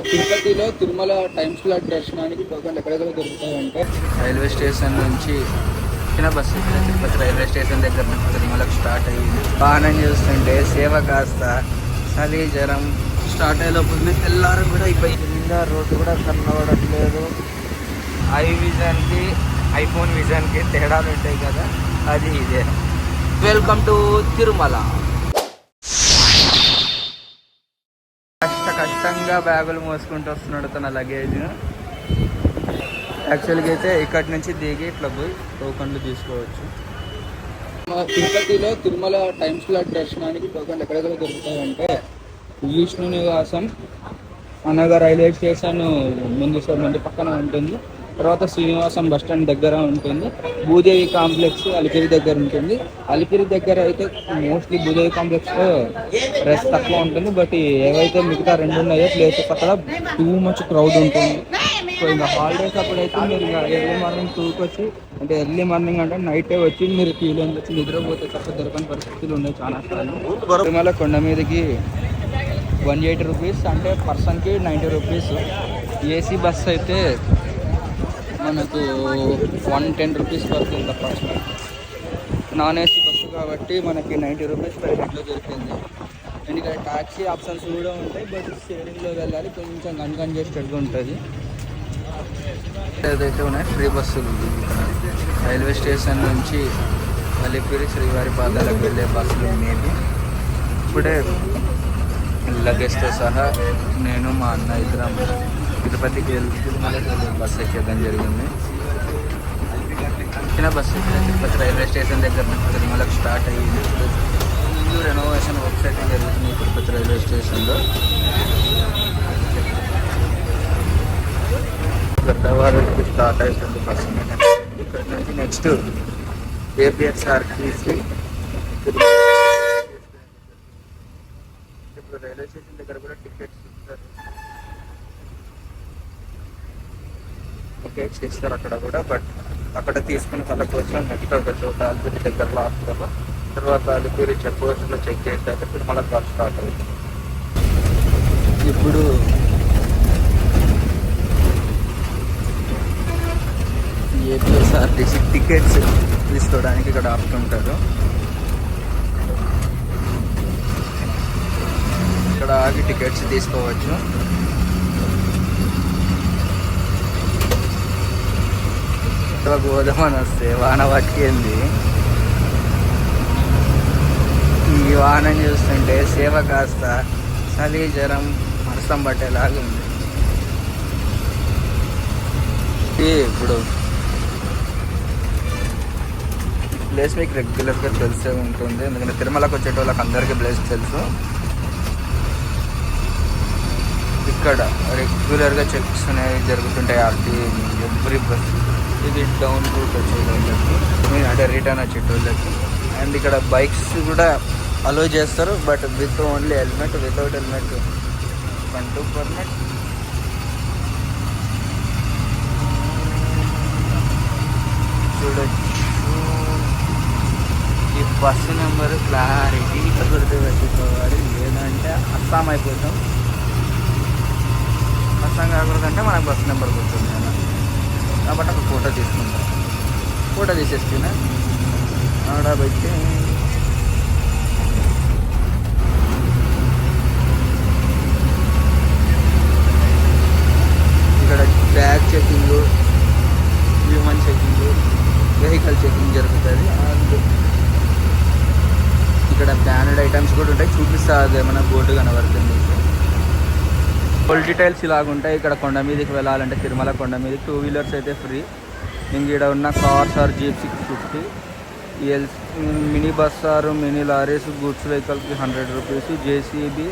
తిరుపతిలో Tirumala time slot దర్శనానికి టోకన్లు ఎక్కడెక్కడ దొరుకుతాయంటే? రైల్వే స్టేషన్ నుంచి చిన్న బస్సు తిరుపతి రైల్వే స్టేషన్ దగ్గర నుంచి తిరుమలకు స్టార్ట్ అయ్యింది. వాహనం చూస్తుంటే సేవ కాస్త చలి జ్వరం స్టార్ట్ అయ్యే లోపల తెల్లారు కూడా అయిపోయింది. కింద రోడ్డు కూడా కనబడట్లేదు. ఐ విజన్కి ఐఫోన్ విజన్కి తేడాలు ఉంటాయి కదా అది ఇదే. Welcome to Tirumala. కష్ట కష్టంగా బ్యాగులు మోసుకుంటూ వస్తున్నాడు తన లగేజ్ యాక్చువల్గా అయితే ఇక్కడి నుంచి దిగి ఇట్లా పోయి టోకన్లు తీసుకోవచ్చు. మా తిరుపతిలో తిరుమల టైమ్ స్లాట్ దర్శనానికి టోకన్లు ఎక్కడెక్కడ దొరుకుతాయంటే విష్ణు నివాసం అనగా రైల్వే స్టేషన్ ముందు సార్ మంది పక్కన ఉంటుంది. తర్వాత శ్రీనివాసం బస్ స్టాండ్ దగ్గర ఉంటుంది. భూదేవి కాంప్లెక్స్ అలిపిరి దగ్గర ఉంటుంది. అలిపిరి దగ్గర అయితే మోస్ట్లీ భూదేవి కాంప్లెక్స్లో రెస్ట్ తక్కువ ఉంటుంది. బట్ ఏవైతే మిగతా రెండు ఉన్నాయో ప్లేసెస్ అక్కడ టూ మచ్ క్రౌడ్ ఉంటుంది. సో ఇంకా హాలిడేస్ అప్పుడైతే మీరు ఇంకా ఎర్లీ మార్నింగ్ టూకి వచ్చి అంటే ఎర్లీ మార్నింగ్ అంటే నైటే వచ్చి మీరు క్యూలో వచ్చి నిద్రపోతే తప్ప దొరకని పరిస్థితులు ఉన్నాయి చాలా సార్లు. తిరుమల కొండ మీదకి వన్ ఎయిటీ రూపీస్ అంటే పర్సన్కి నైంటీ రూపీస్ ఏసీ బస్ అయితే మనకు వన్ టెన్ రూపీస్ పడుతుంది అప్రాక్సిమేట్ నాన్ ఏసీ బస్సు కాబట్టి మనకి నైంటీ రూపీస్ పర్ హెడ్లో దొరికింది. ఎందుకంటే ట్యాక్సీ ఆప్షన్స్ కూడా ఉంటాయి బట్ షేరింగ్లో వెళ్ళాలి కొంచెం అన్కంజెస్టెడ్గా ఉంటుంది. ఏదైతే ఉన్నాయి ఫ్రీ బస్సులు. రైల్వే స్టేషన్ నుంచి అలిపిరి శ్రీవారి పాదాలకు వెళ్ళే బస్సులు అనేవి ఇప్పుడే లగేజ్తో సహా నేను మా అన్న ఇద్దరం తిరుపతికి వెళ్ళి బస్సు ఎక్కేయడం జరిగింది. చిన్న బస్సు తిరుపతి రైల్వే స్టేషన్ దగ్గర నుంచి తిరుమలకు స్టార్ట్ అయ్యింది. ఇల్లు రెనోవేషన్ వర్క్స్ అయితే జరుగుతుంది తిరుపతి రైల్వే స్టేషన్లో. గద్దవారికి స్టార్ట్ అవుతుంది బస్సు ఇక్కడ నుంచి నెక్స్ట్ ఏపీఎస్ఆర్టీసీ రైల్వే స్టేషన్ దగ్గర కూడా టికెట్స్ ఇస్తారు టికెట్స్ అక్కడ కూడా బట్ అక్కడ తీసుకున్న వాళ్ళ కోసం నెక్స్ట్ ఒక చోట అల్పూరి దగ్గరలో ఆపుతారు తర్వాత అలిపిరి చెక్ పోస్ట్లో చెక్ చేశాక తిరుమల బస్ స్టార్ట్ అవుతుంది. ఇప్పుడు ఏపీఎస్ఆర్టీసీ టికెట్స్ తీసుకోవడానికి ఇక్కడ ఆపుతుంటారు ఇక్కడ ఆగి టికెట్స్ తీసుకోవచ్చు. ఇక్కడ గోదామని వస్తే వాన పట్టుకెళ్ళి ఈ వాహనం చూస్తుంటే సేవ కాస్త చలి జ్వరం వర్షం పట్టేలాగా ఉంది. ఇప్పుడు? ప్లేస్ మీకు రెగ్యులర్గా తెలిసే ఉంటుంది. ఎందుకంటే తిరుమలకు వచ్చేటోళ్ళకి అందరికీ ప్లేస్ తెలుసు. ఇక్కడ రెగ్యులర్గా చెక్స్ అనేవి జరుగుతుంటాయి. RT every bus. ఇది డౌన్ రూట్ వచ్చేటోళ్ళకి మీన్ అంటే రిటర్న్ వచ్చేటోళ్ళకి అండ్ ఇక్కడ బైక్స్ కూడా అలో చేస్తారు but with only helmet without helmet front permit చూడొచ్చు. ఈ బస్సు నెంబర్ క్లారిటీగా గుర్తుపెట్టుకోవాలి లేదంటే అస్సాం అయిపోతాం. అస్సాం కాకూడదంటే మనకు బస్సు నెంబర్ గుర్తుంది కాబట్టి ఒక ఫోటో తీసుకుంటాం ఫోటో తీసేస్తున్నా ఆడ పెట్టి ఇక్కడ bag checking human checking vehicle checking జరుగుతుంది. అండ్ ఇక్కడ బ్యానెడ్ ఐటమ్స్ కూడా ఉంటాయి. చూపిస్తా అదేమన్నా ఏమైనా బోర్డు కనబడుతుంది ఫుల్ డీటెయిల్స్ ఇలాగ ఉంటాయి. ఇక్కడ కొండ మీదకి వెళ్ళాలంటే తిరుమల కొండ మీద టూ వీలర్స్ అయితే ఫ్రీ. ఇంక ఇక్కడ ఉన్న cars or jeep six fifty. L mini bus or mini lorries goods వెహికల్కి హండ్రెడ్ రూపీస్ జేసీబీ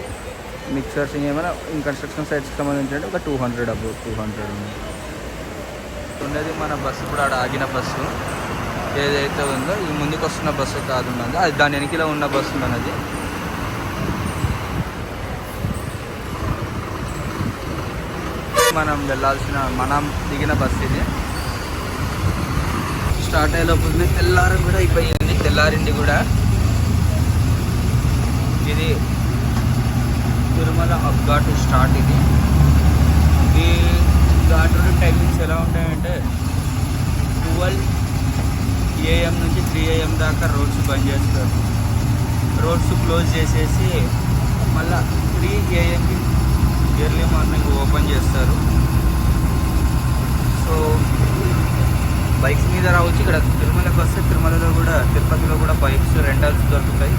మిక్సర్స్ ఏమైనా కన్స్ట్రక్షన్ సైట్స్కి సంబంధించి ఒక టూ హండ్రెడ్ అబ్బో టూ హండ్రెడ్ ఉంది. మన బస్సు కూడా ఆడ ఆగిన బస్సు. ఏదైతే ఉందో ఈ ముందుకు వస్తున్న బస్సు కాదు అది దాని వెనకలో ఉన్న బస్సు ఉన్నది మనం వెళ్ళాల్సిన మనం దిగిన బస్సు ఇది. స్టార్ట్ అయ్యేలోపు తెల్లారి కూడా అయిపోయింది. తెల్లారింటి కూడా. ఇది తిరుమల అప్ ఘాట్ స్టార్ట్ ఇది. ఈ ఘాట్ టైమింగ్స్ ఎలా ఉంటాయంటే ట్వెల్వ్ ఏఎం నుంచి త్రీ ఏఎం దాకా రోడ్స్ బంద్ చేస్తారు. రోడ్స్ క్లోజ్ చేసేసి మళ్ళీ త్రీ ఏఎంకి ఎర్లీ మార్నింగ్ ఓపెన్ చేస్తారు. సో బైక్స్ మీద రావచ్చు. ఇక్కడ తిరుమలకు వస్తే తిరుమలలో కూడా తిరుపతిలో కూడా బైక్స్ రెంటల్స్ దొరుకుతాయి.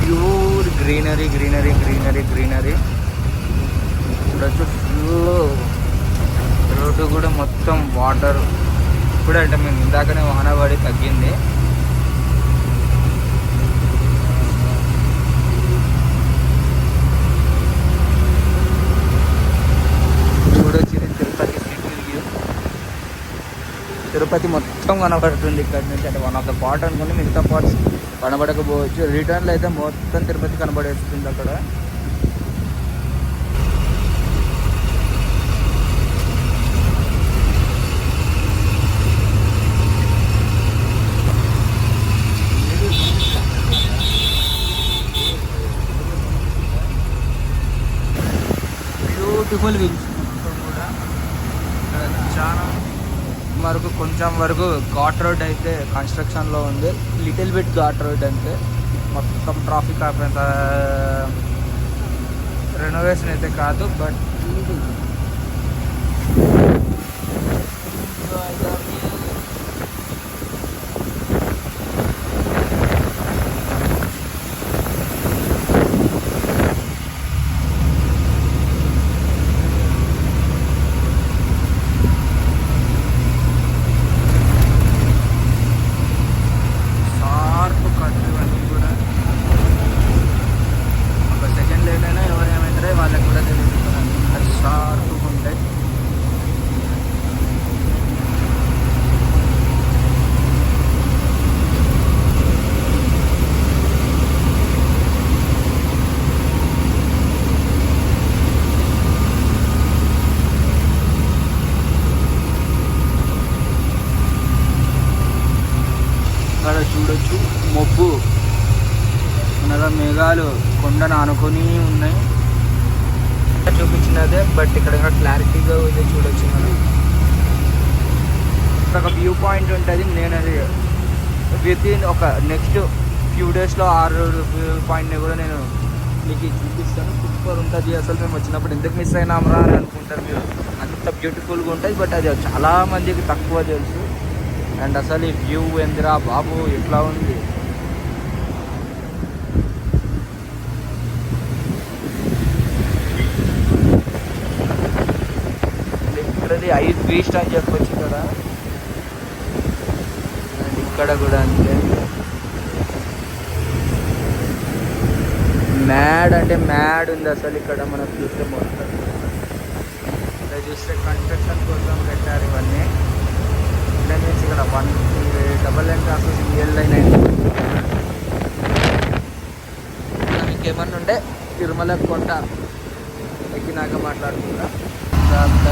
Pure greenery greenery greenery greenery. చూడొచ్చు ఫుల్ రోడ్డు కూడా మొత్తం వాటర్. ఇప్పుడంటే మేము ఇందాకనే వాన పడి తగ్గింది చూడొచ్చు ఇది తిరుపతి సిటీ వ్యూ తిరుపతి మొత్తం కనబడుతుంది ఇక్కడ నుంచి. అంటే వన్ ఆఫ్ ద పార్ట్ అనుకుంటే మిగతా పార్ట్స్ కనబడకపోవచ్చు. రిటర్న్లో అయితే మొత్తం తిరుపతి కనబడేస్తుంది అక్కడ. బ్యూటిఫుల్ విల్స్ కూడా. చాలా వరకు కొంచెం వరకు ఘాట్ రోడ్ అయితే కన్స్ట్రక్షన్లో ఉంది. లిటిల్ బిట్ ఘాట్ రోడ్ అంటే మొత్తం ట్రాఫిక్ ఆపేంత రెనోవేషన్ అయితే కాదు బట్ షార్ప్ కట్ ఇవన్నీ కూడా ఒక సెకండ్ లేట్ అయినా ఎవరు ఏమైతారో వాళ్ళకి కూడా తెలియదు అది షార్ప్గా ఉంటాయి ఇక్కడ చూడొచ్చు మబ్బు అనగా మేఘాలు అని అనుకుని ఉన్నాయి. చూపించినదే బట్ ఇక్కడ క్లారిటీగా ఇది చూడొచ్చు మనం. ఇక్కడ ఒక వ్యూ పాయింట్ ఉంటుంది నేను అది విత్ ఇన్ ఒక నెక్స్ట్ ఫ్యూ డేస్లో ఆరు వ్యూ పాయింట్ని కూడా నేను మీకు చూపిస్తాను. సూపర్ ఉంటుంది అసలు మేము వచ్చినప్పుడు. ఎందుకు మిస్ అయినామరా అని అనుకుంటారు మీరు. అంత బ్యూటిఫుల్గా ఉంటుంది బట్ అది చాలా మందికి తక్కువ తెలుసు. అండ్ అసలు ఈ వ్యూ ఎందిరా బాబు ఎట్లా ఉంది? ఐ బీస్ట్ అని చెప్పొచ్చు ఇక్కడ. అండ్ ఇక్కడ కూడా అంతే. మ్యాడ్ అంటే మ్యాడ్ ఉంది అసలు ఇక్కడ మనం చూస్తే మొత్తం. ఇక్కడ చూస్తే కన్స్ట్రక్షన్ కోసం పెట్టారు ఇవన్నీ. ఇక్కడ నుంచి ఇక్కడ one double line crosses real line అయింది మీకు ఉంటే తిరుమల కొండ ఎక్కినాక మాట్లాడుకుంటా తర్వాత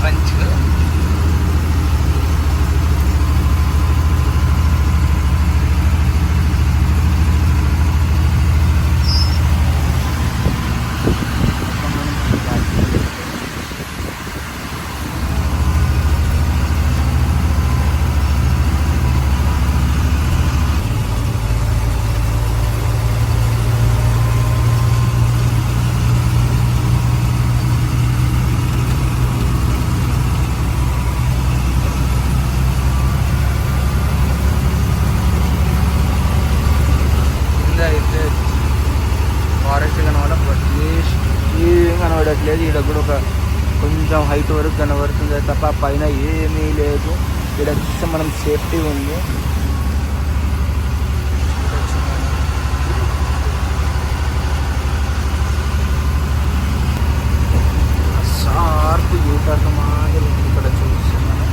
మంచిగా కింద అయితే ఫారెస్ట్ కనబడ బట్ ఏం కనబడట్లేదు ఇక్కడ కూడా ఒక కొంచెం హైట్ వరకు కనబడుతుంది తప్ప పైన ఏమీ లేదు ఇక్కడ చూస్తే మనం సేఫ్టీ ఉంది షార్ప్ యూటర్న్ మాదిరి ఉంది ఇక్కడ చూస్తున్నాను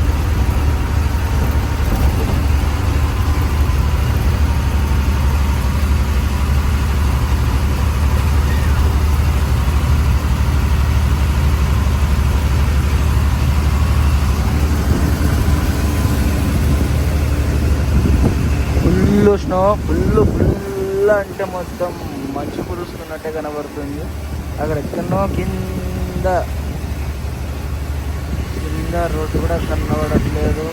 ఫుల్ ఫుల్ ఫుల్ అంటే మొత్తం మంచు కురుస్తున్నట్టే కనబడుతుంది. అక్కడ ఎక్కడో కింద కింద రోడ్డు కూడా కనబడట్లేదు.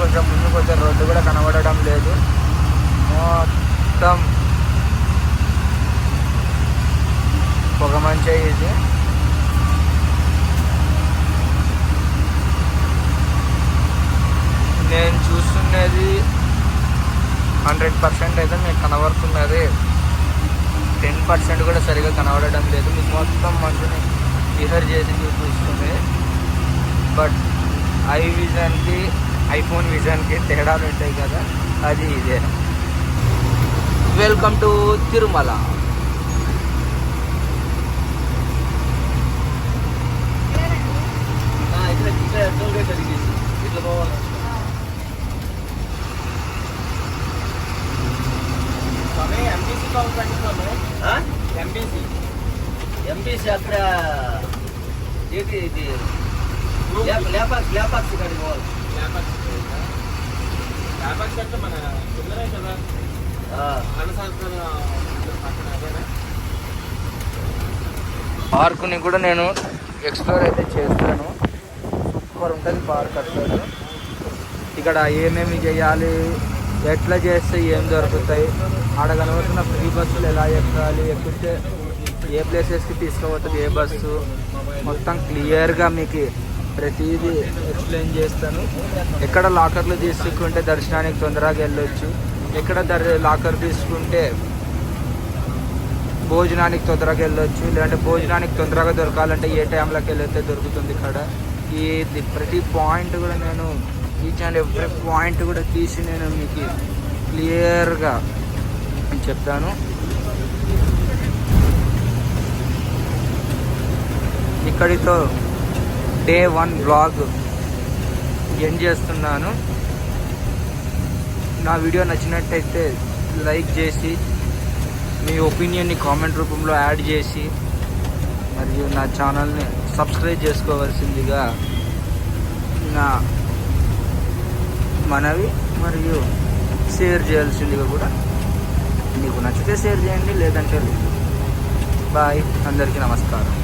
కొంచెం ముందు కొంచెం రోడ్డు కూడా కనబడడం లేదు. మొత్తం పొగ మంచి ఇది నేను చూస్తున్నది హండ్రెడ్ పర్సెంట్ అయితే మీకు కనబడుతున్నది. టెన్ పర్సెంట్ కూడా సరిగా కనబడడం లేదు. మీకు మొత్తం మంచుని రిహర్ చేసి చూపిస్తుంది. బట్ ఐ విజన్కి ఐఫోన్ విజన్కి తేడాలు ఉంటాయి కదా అది ఇదే. Welcome to Tirumala. ఇట్లా పోవాలి? ఎంపీసీ అక్కడ ఇది? ఇది లేపాక్స్ లేపాక్స్ ఇక్కడికి పోవాలి. ఆ, పార్కుని కూడా నేను ఎక్స్ప్లోర్ అయితే చేస్తాను. సూపర్ ఉంటుంది పార్క్ అట్లా ఇక్కడ ఏమేమి చేయాలి? ఎట్లా చేస్తే ఏం దొరుకుతాయి? ఆడ కనబడుతున్న ఫ్రీ బస్సులు ఎలా ఎక్కాలి? ఎక్కితే ఏ ప్లేసెస్కి తీసుకుపోతుంది ఏ బస్సు? మొత్తం క్లియర్గా మీకు ప్రతిదీ ఎక్స్ప్లెయిన్ చేస్తాను. ఎక్కడ లాకర్లు తీసుకుంటే దర్శనానికి తొందరగా వెళ్ళొచ్చు. ఎక్కడ దర్ లాకర్ తీసుకుంటే భోజనానికి తొందరగా వెళ్ళొచ్చు. లేదంటే భోజనానికి తొందరగా దొరకాలంటే ఏ టైంలోకి వెళ్ళితే దొరుకుతుంది ఇక్కడ. ఈ ప్రతి పాయింట్ కూడా నేను ఈచ్ అండ్ ఎవ్రీ పాయింట్ కూడా తీసి నేను మీకు క్లియర్గా చెప్తాను. ఇక్కడితో డే వన్ బ్లాగ్ ఎండ్ చేస్తున్నాను. నా వీడియో నచ్చినట్టయితే లైక్ చేసి మీ ఒపీనియన్ని కామెంట్ రూపంలో యాడ్ చేసి మరియు నా ఛానల్ని సబ్స్క్రైబ్ చేసుకోవాల్సిందిగా నా మనవి మరియు షేర్ చేయాల్సిందిగా కూడా మీకు నచ్చితే షేర్ చేయండి లేదంటే లేదు. బాయ్. అందరికీ నమస్కారం.